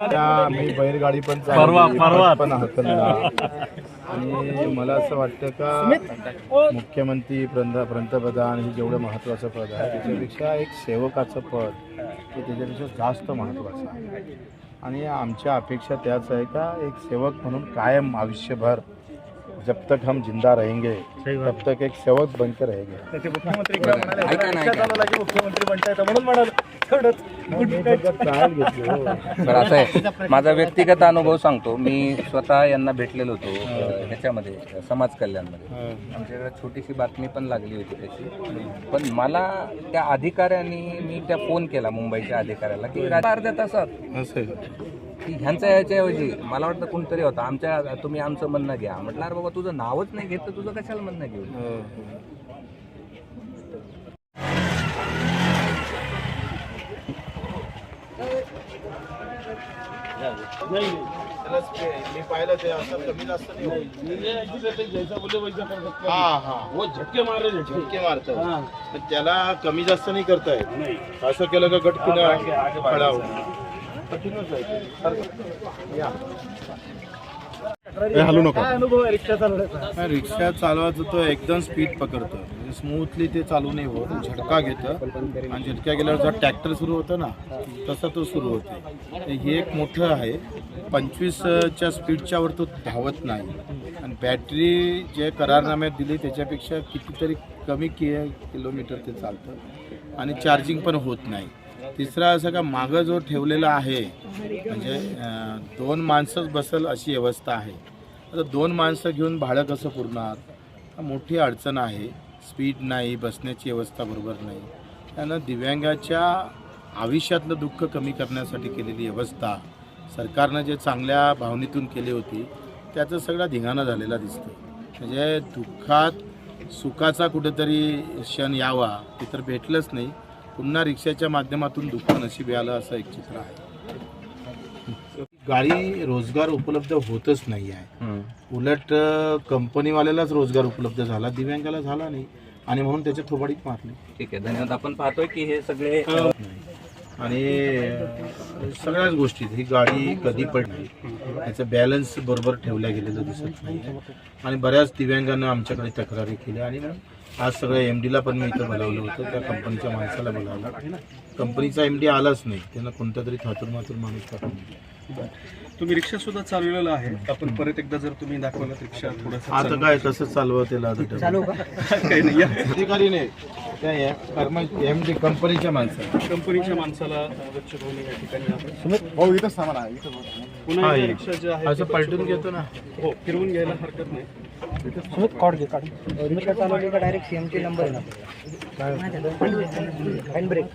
मी बैलगाडी पण परवा- परवा. पण आणि मला असं वाटतं का मुख्यमंत्री पंत पंतप्रधान हे जेवढं महत्त्वाचं पद आहे त्याच्यापेक्षा एक सेवकाचं पद हे त्याच्यापेक्षा जास्त महत्त्वाचं आहे. आणि आमच्या अपेक्षा त्याच आहे का एक सेवक म्हणून कायम आयुष्यभर जब तक हम जिंदा रहेंगे तब तक एक सेवक बनकर रहेंगे। त्याचे मुख्यमंत्री काय म्हणाले रिक्षा चालवला की मुख्यमंत्री बनताय म्हणून म्हणाल तेवढंच ट्रायल घेतली हो. तर असं आहे. माझा व्यक्तिगत अनुभव सांगतो. मी स्वतः यांना भेटलेलो होतो अ, ह्याच्यामध्ये अ, समाज कल्याणमध्ये. आमच्याकडे छोटीशी बातमी पण लागली होती त्याची पण मला त्या अधिकाऱ्यांनी मी त्या फोन केला मुंबईच्या अधिकाऱ्याला की राजा अर्ध्या तासात. असं आहे. की ह्यांच्या याच्याऐवजी मला वाटतं कोणतरी होता. आमच्या तुम्ही आमचं म्हणणं घ्या. म्हटलं अरे बाबा तुझं नावच नाही घेत तर तुझं कशाला म्हणणं घेऊ? हो. मी पाहिलं ते असं कमी जास्त नाही होत. हा. हा झटके मारले झटके मारतात पण त्याला कमी जास्त नाही करता येत असं केलं का गटकीनं फळा हलू नका. रिक्षा चालवायचं तो एकदम स्पीड पकडतं. म्हणजे स्मूथली ते चालू नाही होत. झटका घेतं. आणि झटका गेल्यावर जर ट्रॅक्टर सुरू होतं ना तसं तो सुरू होते. हे एक मोठं आहे. पंचवीसच्या स्पीडच्या वर तो धावत नाही. आणि बॅटरी जे करारनाम्यात दिली त्याच्यापेक्षा कितीतरी कमी कि किलोमीटर ते चालतं. आणि चार्जिंग पण होत नाही. तिसरा असं का मागं जो ठेवलेला आहे म्हणजे दोन माणसंच बसल अशी व्यवस्था आहे. आता दोन माणसं घेऊन भाडं कसं पुरणार? मोठी अडचण आहे. स्पीड नाही बसण्याची व्यवस्था बरोबर नाही. त्यानं दिव्यांगाच्या आयुष्यातलं दुःख कमी करण्यासाठी केलेली व्यवस्था सरकारनं जे चांगल्या भावनेतून केली होती त्याचं सगळा धिंगाणा झालेला दिसतो म्हणजे दुःखात सुखाचा कुठेतरी क्षण यावा ते तर भेटलंच नाही. पुन्हा रिक्षाच्या माध्यमातून दुःख नशीब आलं असं एक चित्र आहे. गाडी रोजगार उपलब्ध होतच नाही आहे. उलट कंपनीवाल्यालाच रोजगार उपलब्ध झाला दिव्यांगाला झाला नाही आणि म्हणून त्याच्या थोबाडीत मारली. ठीक आहे धन्यवाद. आपण पाहतोय की हे सगळे आणि सगळ्याच गोष्टी ही गाडी कधी पण नाही. त्याचं बॅलन्स बरोबर ठेवल्या गेलेलं दिसत नाही आणि बऱ्याच दिव्यांगांना आमच्याकडे तक्रारी केल्या आणि आज सगळ्या एम डीला पण मी इथं बोलावलं होतं. त्या कंपनीच्या माणसाला बोलावलं. कंपनीचा एम डी आलाच नाही. त्यांना कोणता तरी थातूर मातूर माणूस टाकून तुम्ही रिक्षा सुद्धा चालवलेला आहे. आपण परत एकदा जर तुम्ही दाखवलं रिक्षा थोडस आता काय कसं चालवं त्याला चालू काही नाही. या. अधिकारी नाही त्या एम डी कंपनीच्या माणसाला. कंपनीच्या माणसाला गच्छ भवनी या ठिकाणी आपण भाऊ इथं सामान आहे पुन्हा हा, एकदा ये. रिक्षा जे आहे असं पलटून घेतो ना. हो फिरवून घ्यायला हरकत नाही. चालवली का डायरेक्ट सीएमचे नंबर आहे ना. हँड ब्रेक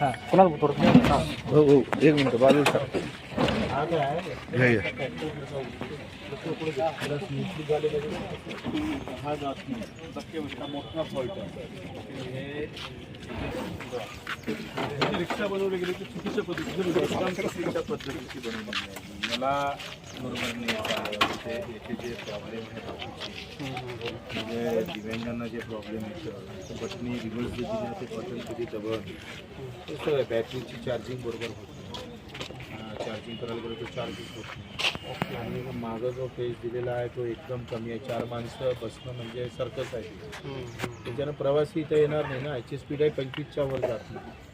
हाँ कोणाला थोडं हाँ. हो हो एक मिनिट बाजूला हा जात नाही मोठा फॉल्ट आहे हे रिक्षा बनवली गेली ती चुकीच्या पद्धतीने पद्धतीची बनवली आहे. मला बरोबर नाही का ते याचे जे प्रॉब्लेम आहेत म्हणजे दिव्यांगांना जे प्रॉब्लेम येतं ते बटणी रिव्हर्स जे दिली आहे ते बटन कधी दबण ते सगळं बॅटरीची चार्जिंग बरोबर होत नाही. चार्जिंग करायला गेलं तर चार्जिंग होत नाही. आणि मागं जो पेज दिलेला आहे तो एकदम कमी आहे. चार माणसं बसणं म्हणजे सर्कस आहे. त्याच्यानं प्रवासी इथं येणार नाही ना. याची स्पीड आहे पंचवीसच्या वर जात नाही.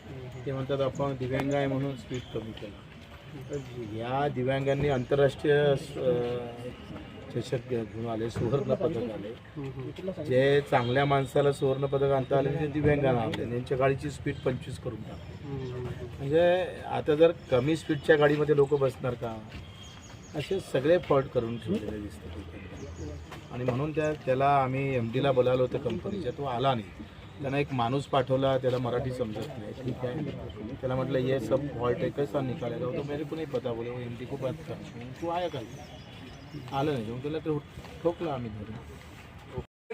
ते म्हणतात आपण दिव्यांग आहे म्हणून स्पीड कमी केला. या दिव्यांगांनी आंतरराष्ट्रीय चषक घेऊन आले सुवर्ण पदक आले. जे चांगल्या माणसाला सुवर्ण पदक आणता आले ते दिव्यांगांना आणले. त्यांच्या गाडीची स्पीड पंचवीस करून टाकली. म्हणजे आता जर कमी स्पीडच्या गाडीमध्ये लोक बसणार का? असे सगळे फॉल्ट करून ठेवलेले दिसतात. आणि म्हणून त्या त्याला आम्ही एम डीला बोलावलं होतं कंपनीच्या तो आला नाही. त्यांना एक माणूस पाठवला त्याला मराठी समजत नाही. ठीक आहे? त्याला म्हटलं ये सब फॉल्ट है कैसा निकालेगा. तो मेरे को नहीं पता बोले डी को बात कर. तू आया का आलं नाही. मग त्याला ते ठोकलं आम्ही धरून.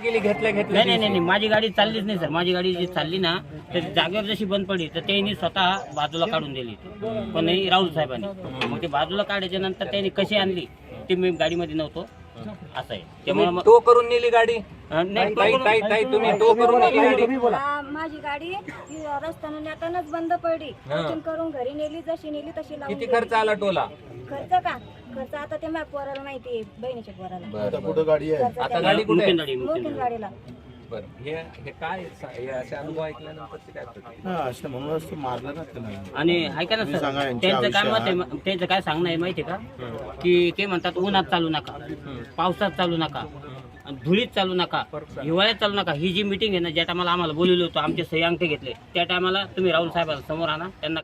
गेली घेतल्या नाही घेतल्या नाही नाही नाही, माझी गाडी चाललीच नाही सर. माझी गाडी जी चालली ना तर जागेवर जशी बंद पडली तर त्यांनी स्वतः बाजूला काढून दिली. पण हे राहुल साहेबांनी. मग ते बाजूला काढायच्या नंतर त्यांनी कशी आणली ते मी गाडीमध्ये नव्हतो. असं आहे त्यामुळे मग- तो करून नेली गाडी? अं, नाही, ताई ताई ताई तुम्ही तो करून नेली गाडी. माझी गाडी ही रस्त्यानं नेतानाच बंद पडली. हा. करून घरी नेली जशी नेली तशी लावून किती गेली. खर्च आला टोला? खर्च का? खर्च आता ते माझ्या पोराला माहिती आहे बहिणीच्या पोराला. कुठं गाडी आहे? खर्च आता गाडी कुठे आहे? मुकिंदवाडी. गाडीला. बरं. हे हे काय सा- हे असे अनुभव ऐकल्यानंतर ते काय प्रतिक्रिया? हा असं म्हणूनच तर मारलं ना त्याला आणि ऐका ना सर सांगा यांच्या त्यांचं काय मत आयुष्यात. आहे त्यांचं काय सांगणं आहे माहिती आहे का? की ते म्हणतात उन्हात चालू नका पावसात चालू नका आणि धुळीत चालू नका हिवाळ्यात चालू नका. ही जी मिटिंग आहे ना ज्या टायमाला आम्हाला बोलवलं होतं आमचे सही अंगठे घेतले त्या टायमाला तुम्ही राहुल साहेबांना समोर आणा त्यांना